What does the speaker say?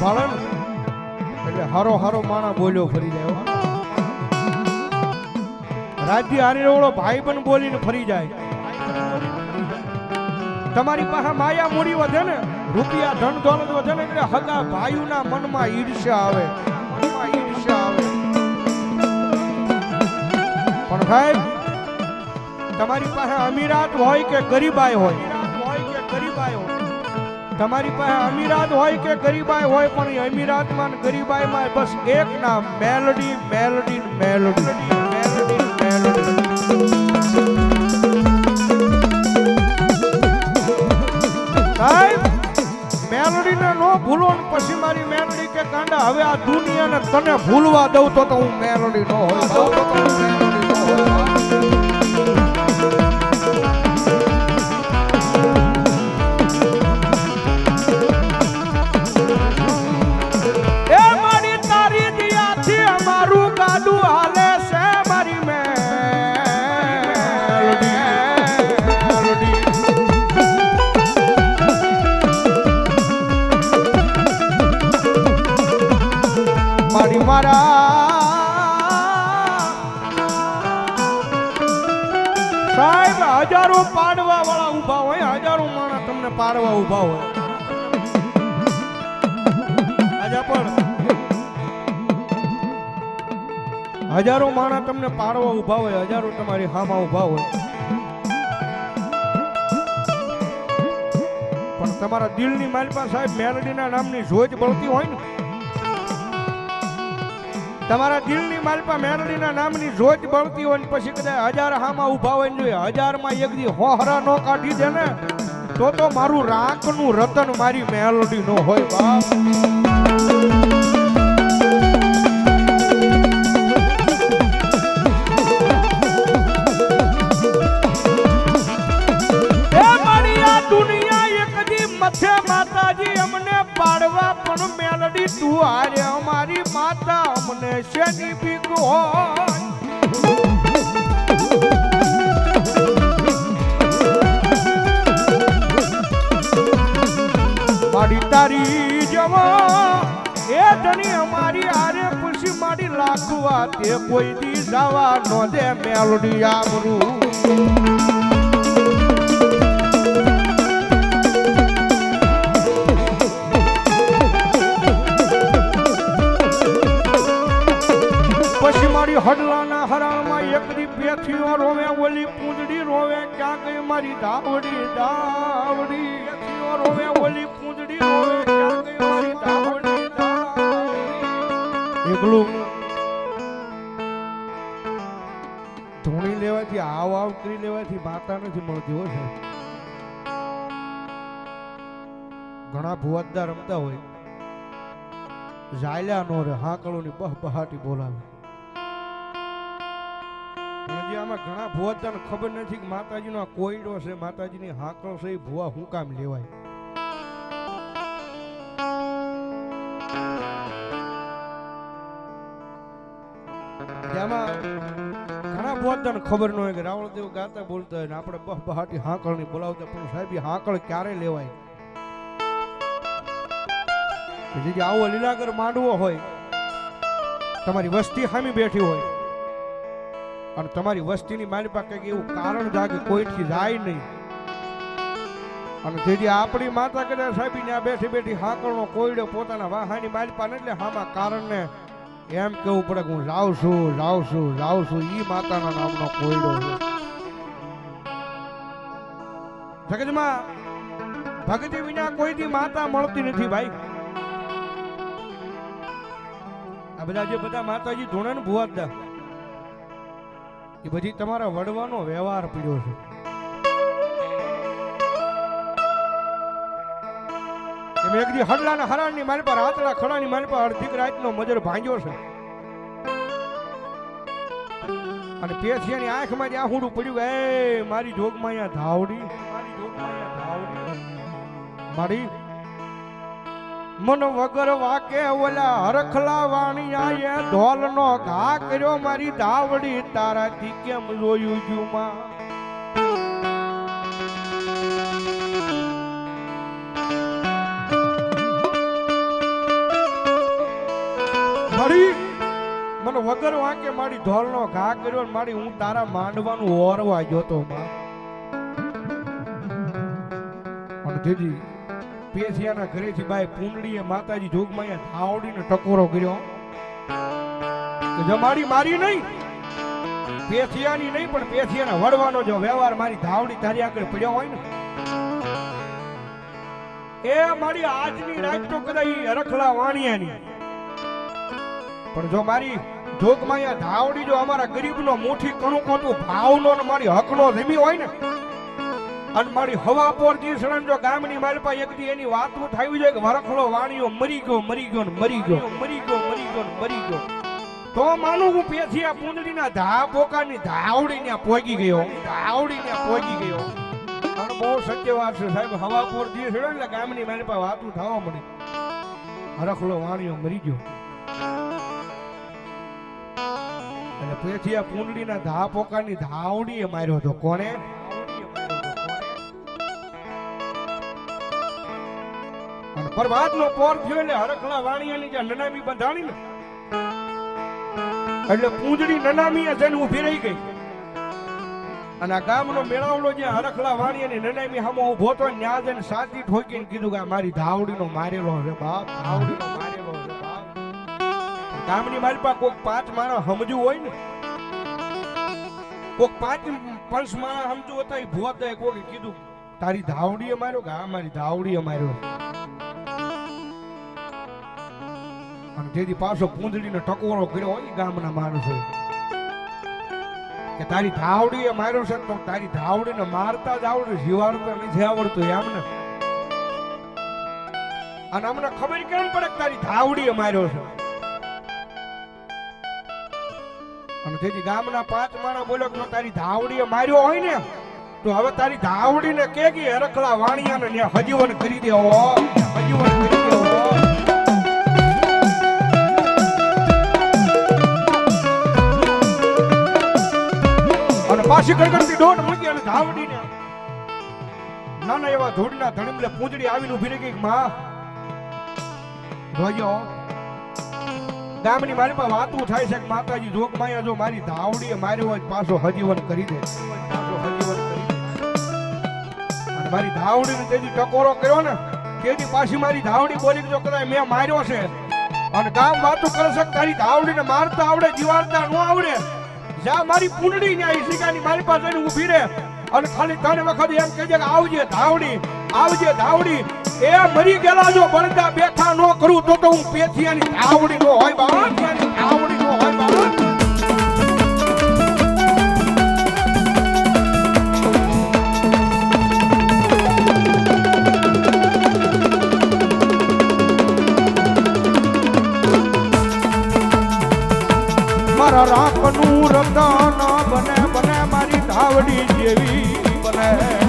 ભાળે એટલે હારો હારો માણા બોલ્યો ફરી જાય. રાજ્ય હારી ભાઈ પણ બોલીને ફરી જાય. તમારી પાસે માયા મૂડી વધે ને, રૂપિયા ધન દોલત વધે ને, એટલે હગા ભાઈઓના મનમાં ઈર્ષ્યા આવે. મનમાં ઈર્ષ્યા આવે. પણ સાહેબ, તમારી પાસે અમીરાત હોય કે ગરીબાઈ હોય? હોય કે ગરીબાઈ હોય? તમારી પાસે અમીરાત હોય કે ગરીબાઈ હોય, પણ અમીરાતમાં ને ગરીબાઈમાં બસ એક નામ, મેલડી મેલડી મેલડી મેલડી. મેલડી મેલોડીને નો ભૂલો ને પછી મારી મેલડી કે, કાંડા, હવે આ દુનિયાને તને ભૂલવા દઉં તો હું મેલડી નો હોય મારી મારા. સાહેબ, હજારો પાડવા વાળા ઊભા હોય, હજારો માણસ તમને પાડવા ઊભા હોય. હજારો માણસ તમને પાડવા ઊભા હોય, હજારો તમારી હામાં ઊભા હોય. પણ તમારા દિલની માલિકા સાહેબ, મેલડીના નામની જોજ બળતી હોય ને તમારા દિલની માલપા મેલડીના નામની જોજ બળતી હોય ને પછી કદાચ હજાર હામાં ઊભા હોય જોઈએ. હજારમાં એક દી હોહરા નો કાઢી દે ને, તો તો મારું રાંકનું રતન મારી મેલડી નો હોય બાપ. હારે અમારી માતા અમને શેની બીક મારી તારી જવા એ ધણી અમારી આરે પછી મારી લાખવા તે કોઈ દી જવા નો દે મેલડી આમરું. મારી ડાવડી ડાવડી. ઓલી પૂંજડી એકલું. ધૂણી લેવાથી આવ આવ કરી લેવાથી માતા નથી મળતી હોય ઘણા ભુવાદદાર રમતા હોય. ઝાલ્યા નો રે હાકળોની બહ બહાટી બોલાવે. આમાં ઘણા ભુવાદાને ખબર નથી કે માતાજીનો આ કોયડો છે, માતાજીની હાકળો છે, એ ભુવા હું કામ લેવાય? ઘણા ભુવાદાને ખબર ન હોય કે રાવણ દેવ ગાતા બોલતા હોય ને આપણે બહ બહાટી હાકળની બોલાવતા પણ સાહેબ, એ હાંકળ ક્યારે લેવાય? આવો લીલાગર માંડવો હોય, તમારી વસ્તી હામી બેઠી હોય અને તમારી વસ્તીની મારી પાસે કંઈક એવું કારણ જાગે, કોઈથી જાય નહીં. અને જેથી આપણી માતા કદાચ સાહેબી ત્યાં બેઠી બેઠી હાકળનો કોયડો પોતાના વાહાની મારી પાસે એટલે હામાં કારણને એમ કેવું પડે કે હું લાવ છું, જાઉં છું જાઉં છું. ઈ માતાના નામનો કોયડો છે. જગતમાં ભક્તિ વિના કોઈ દી માતા મળતી નથી ભાઈ. આ બધા જે બધા માતાજી ધૂણે ને ભુવાદા એ બધી તમારા વડવાનો વ્યવહાર પીડ્યો છે. એમ એક દી હડલાના મારી પર આતળા ખડાની મારી પર અડધીક રાતનો મજર ભાંગ્યો છે. અને પેથિયાની આંખમાં જ્યાં હુંડું પડ્યું, એ મારી જોગમાં અહીંયા ધાવડી. મારી મન વગર વાકે ઓલા હરખલા વાણિયાએ ઢોલનો ઘા કર્યો મારી ધાવડી, તારાથી કેમ જોયું જુમાં? મને વગર વાંકે મારી ઢોલનો ઘા કર્યો મારી હું તારા માંડવાનું ઓરવા જોતો માં. અને તેથી પેશિયાના ઘરેથી બાય પૂંડળીએ માતાજી જોગમાયા ધાવડીને ટકોરો કર્યો. જમાડી મારી નહીં. પેશિયાની નહીં, પણ પેશિયાના વડવાનો જો વ્યવહાર મારી ધાવડી તારી આગળ પડ્યો હોય ને. એ મારી આજની રાત તો કદાચ રખલા વાણિયાની. પણ જો મારી જોગમાયા ધાવડી જો અમારા ગરીબનો મોઠી કણું કોતું ભાવનો મારી હકનો જમી હોય ને અને મારી હવા પોર દીસણ જો ગામની મારી પાસે એક દી એની વાતું થાવી જોઈએ કે વરખડો વાણીઓ મરી ગયો મરી ગયો મરી ગયો મરી ગયો મરી ગયો મરી ગયો. તો માનું હું પેથિયા પૂંદડીના ધા ધાવડી ને પોગી ગયો. ધાવડી ને પોગી ગયો. અને બહુ સત્ય વાત છે સાહેબ, હવા પોર દીસણ એટલે ગામની મારી પાસે વાતું થવા મળી હરખડો વાણીઓ મરી ગયો. અને પેથિયા પૂંદડીના ધા પોકાની ધાવડીએ માર્યો હતો કોણે? અને પ્રભાતનો પોર થયો એટલે હરખલા વાણિયાની જે નનામી બંધાણી ને, એટલે પૂંજડી નનામી જઈને ઊભી રહી ગઈ. અને આ ગામનો મેળાવડો જે હરખલા વાણિયાની નનામી સામે ઊભો તો ન્યા જઈને સાચી ઠોકીને કીધું કે મારી ધાવડીનો મારેલો હવે બાપ, ધાવડીનો મારેલો હવે બાપ. ગામની મારી પાસે કોઈક પાંચ માણસ સમજવું હોય ને, કોઈક પાંચ પંચ માણસ સમજવું હતા એ ભૂત કોઈ કીધું, તારી ધાવડીએ માર્યો કે હા મારી ધાવડીએ માર્યો. અને જેથી પાછો પૂંજડીનો ટકોરો કર્યો હોય ગામના માણસો. કે તારી ધાવડીએ માર્યો છે તો તારી ધાવડીને મારતા જ આવડે, જીવાડું તો નથી આવડતું એમને અને અમને ખબર કેમ પડે તારી ધાવડીએ માર્યો છે? અને તેથી ગામના પાંચ માણસ બોલ્યો કે તારી ધાવડીએ માર્યો હોય ને, તો હવે તારી ધાવડીને કે હરખલા વાણિયાને ને હજીવન કરી દેવો હજીવન કરી અને પાછી મૂકી અને ધાવડીને નાના એવા ધૂળના ધણીમલે પૂંજડી આવીને ઊભી રહી ગઈ માં જોજો ગામની મારી પાસે વાતું થાય છે માતાજી જોગમાયા જો મારી ધાવડીએ માર્યો હોય પાછો હજીવન કરી દે. પાછો હજીવન કરી મારી ધાવડીને તેથી ટકોરો કર્યો ને, તેથી પાછી મારી ધાવડી બોલી જો કદાચ મેં માર્યો છે અને ગામ વાતું કરે છે તારી ધાવડીને મારતા આવડે, જીવાડતા ન આવડે જ્યાં મારી પૂંડડી ને આવી શિકાની મારી પાસે ઊભી રહે અને ખાલી ત્રણ વખત એમ કહેજે કે આવજે ધાવડી આવજે ધાવડી. એ મરી ગયેલા જો બળદા બેઠા ન કરું તો તો હું પેથિયાની ધાવડી નો હોય બાવડી રાખનું રતન બને બને મારી ધાવડી જેવી બને.